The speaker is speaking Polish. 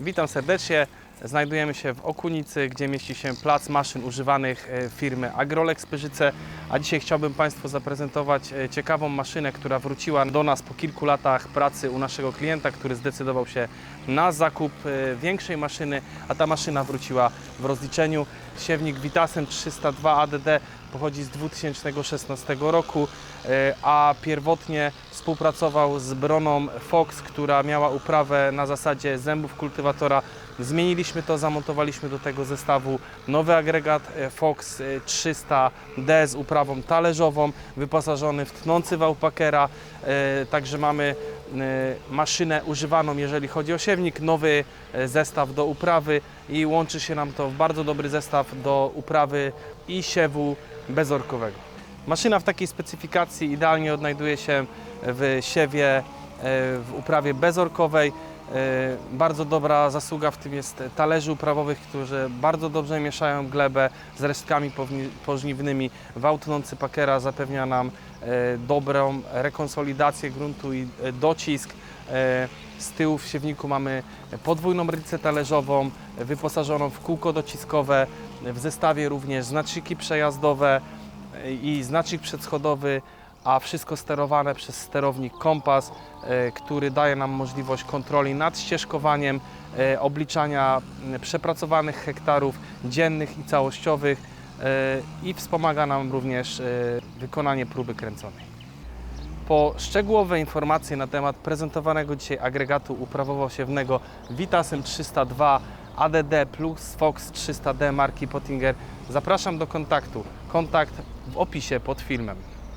Witam serdecznie. Znajdujemy się w Okunicy, gdzie mieści się plac maszyn używanych e, firmy Agrolex Pyrzyce. A dzisiaj chciałbym Państwu zaprezentować e, ciekawą maszynę, która wróciła do nas po kilku latach pracy u naszego klienta, który zdecydował się na zakup e, większej maszyny, a ta maszyna wróciła w rozliczeniu. Siewnik Vitasem 302 ADD pochodzi z 2016 roku, a pierwotnie współpracował z Broną Fox, która miała uprawę na zasadzie zębów kultywatora. Zmieniliśmy to, zamontowaliśmy do tego zestawu nowy agregat e, Fox e, 300D z uprawą talerzową, wyposażony w tnący wał Packera, e, także mamy e, maszynę używaną, jeżeli chodzi o siewnik, nowy e, zestaw do uprawy i łączy się nam to w bardzo dobry zestaw do uprawy i siewu bezorkowego. Maszyna w takiej specyfikacji idealnie odnajduje się w siewie, e, w uprawie bezorkowej. E, Bardzo dobra zasługa w tym jest talerzy uprawowych, którzy bardzo dobrze mieszają glebę z resztkami pożniwnymi. Wał tnący Packera zapewnia nam e, dobrą rekonsolidację gruntu i e, docisk. Z tyłu w siewniku mamy podwójną rycę talerzową, wyposażoną w kółko dociskowe, w zestawie również znaczniki przejazdowe i znacznik przedschodowy, a wszystko sterowane przez sterownik kompas, e, który daje nam możliwość kontroli nad ścieżkowaniem, e, obliczania przepracowanych hektarów dziennych i całościowych e, i wspomaga nam również wykonanie próby kręconej. Po szczegółowe informacje na temat prezentowanego dzisiaj agregatu uprawowo-siewnego Vitasem 302 ADD plus Fox 300D marki Pottinger zapraszam do kontaktu. Kontakt w opisie pod filmem.